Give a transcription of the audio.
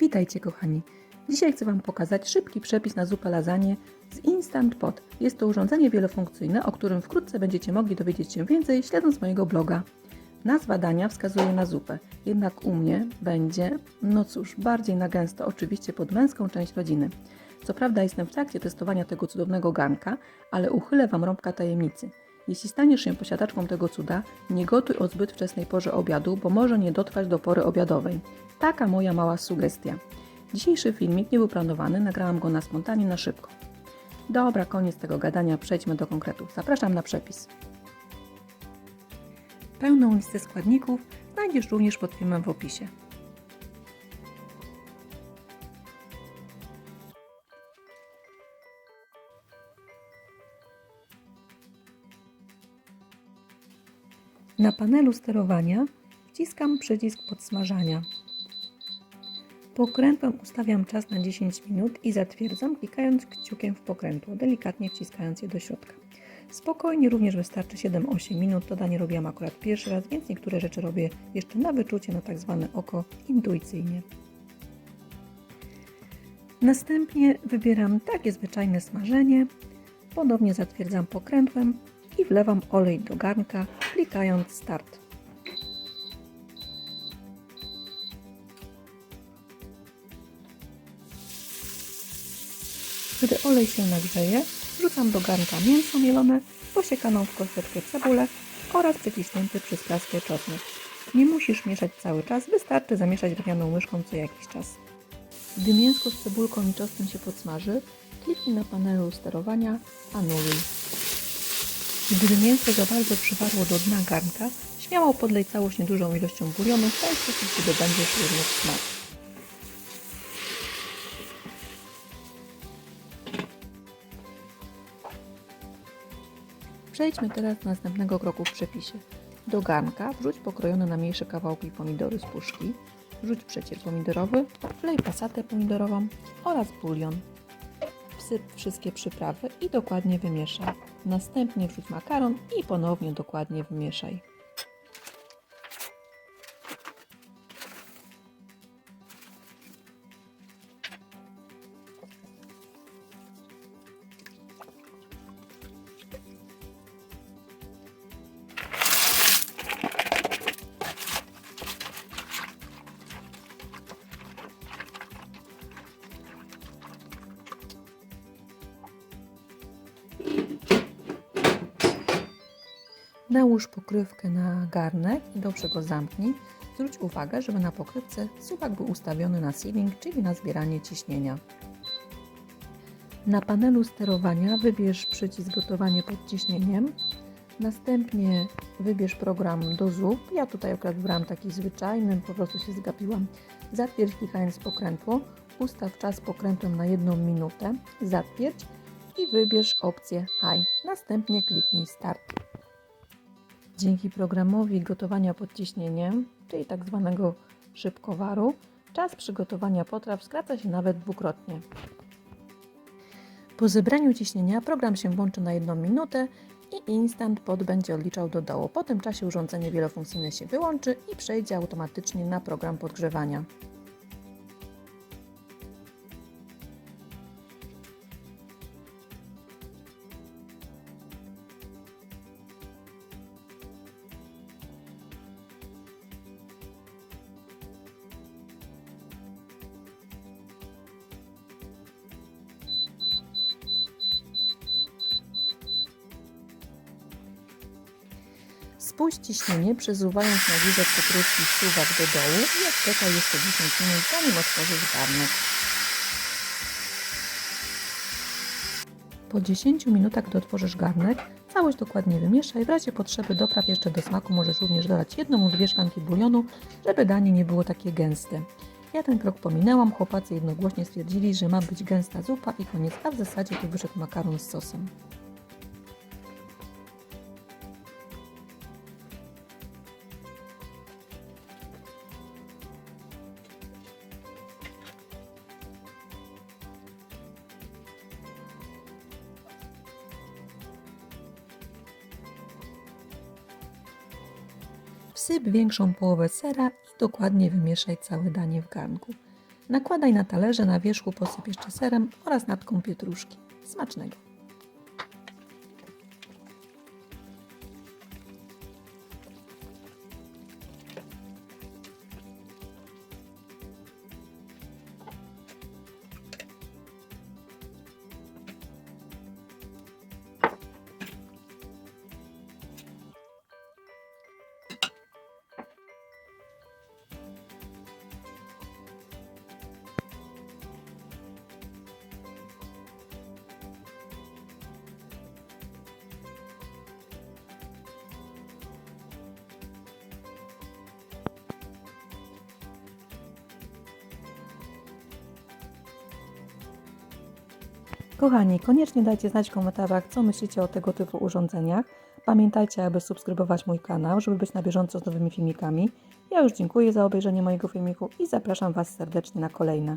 Witajcie kochani. Dzisiaj chcę Wam pokazać szybki przepis na zupę lasagne z Instant Pot. Jest to urządzenie wielofunkcyjne, o którym wkrótce będziecie mogli dowiedzieć się więcej śledząc mojego bloga. Nazwa dania wskazuje na zupę, jednak u mnie będzie, no cóż, bardziej na gęsto, oczywiście pod męską część rodziny. Co prawda jestem w trakcie testowania tego cudownego garnka, ale uchylę Wam rąbka tajemnicy. Jeśli staniesz się posiadaczką tego cuda, nie gotuj o zbyt wczesnej porze obiadu, bo może nie dotrwać do pory obiadowej. Taka moja mała sugestia. Dzisiejszy filmik nie był planowany, nagrałam go na spontanie, na szybko. Dobra, koniec tego gadania, przejdźmy do konkretów. Zapraszam na przepis. Pełną listę składników znajdziesz również pod filmem w opisie. Na panelu sterowania wciskam przycisk podsmażania. Pokrętłem ustawiam czas na 10 minut i zatwierdzam klikając kciukiem w pokrętło, delikatnie wciskając je do środka. Spokojnie, również wystarczy 7-8 minut. To danie robiłam akurat pierwszy raz, więc niektóre rzeczy robię jeszcze na wyczucie, na tak zwane oko, intuicyjnie. Następnie wybieram takie zwyczajne smażenie. Ponownie zatwierdzam pokrętłem i wlewam olej do garnka, klikając start. Gdy olej się nagrzeje, wrzucam do garnka mięso mielone, posiekaną w kosteczkę cebulę oraz przyciśnięty przez praskę czosnek. Nie musisz mieszać cały czas, wystarczy zamieszać drewnianą łyżką co jakiś czas. Gdy mięsko z cebulką i czosnkiem się podsmaży, kliknij na panelu sterowania Anuluj. Gdy mięso za bardzo przywarło do dna garnka, śmiało podlej całość niedużą ilością bulionu, w ten sposób zdobędziesz również smak. Przejdźmy teraz do następnego kroku w przepisie. Do garnka wrzuć pokrojone na mniejsze kawałki pomidory z puszki, wrzuć przecier pomidorowy, wlej pasatę pomidorową oraz bulion. Wsyp wszystkie przyprawy i dokładnie wymieszaj. Następnie wrzuć makaron i ponownie dokładnie wymieszaj. Nałóż pokrywkę na garnek i dobrze go zamknij. Zwróć uwagę, żeby na pokrywce suwak był ustawiony na sealing, czyli na zbieranie ciśnienia. Na panelu sterowania wybierz przycisk gotowanie pod ciśnieniem. Następnie wybierz program do zup. Ja tutaj akurat wybrałam taki zwyczajny, po prostu się zgapiłam. Zatwierdź klikając pokrętło. Ustaw czas pokrętłem na jedną minutę. Zatwierdź i wybierz opcję High. Następnie kliknij Start. Dzięki programowi gotowania pod ciśnieniem, czyli tak zwanego szybkowaru, czas przygotowania potraw skraca się nawet dwukrotnie. Po zebraniu ciśnienia program się włączy na jedną minutę i Instant Pot będzie odliczał do dołu. Po tym czasie urządzenie wielofunkcyjne się wyłączy i przejdzie automatycznie na program podgrzewania. Spuść ciśnienie, przesuwając na górze pokrywki suwak do dołu i odczekaj jeszcze 10 minut, zanim otworzysz garnek. Po 10 minutach, gdy otworzysz garnek, całość dokładnie wymieszaj. W razie potrzeby dopraw jeszcze do smaku możesz również dodać jedną lub dwie szklanki bulionu, żeby danie nie było takie gęste. Ja ten krok pominęłam, chłopacy jednogłośnie stwierdzili, że ma być gęsta zupa i koniec, a w zasadzie to wyszedł makaron z sosem. Wsyp większą połowę sera i dokładnie wymieszaj całe danie w garnku. Nakładaj na talerze, na wierzchu posyp jeszcze serem oraz natką pietruszki. Smacznego! Kochani, koniecznie dajcie znać w komentarzach, co myślicie o tego typu urządzeniach. Pamiętajcie, aby subskrybować mój kanał, żeby być na bieżąco z nowymi filmikami. Ja już dziękuję za obejrzenie mojego filmiku i zapraszam Was serdecznie na kolejne.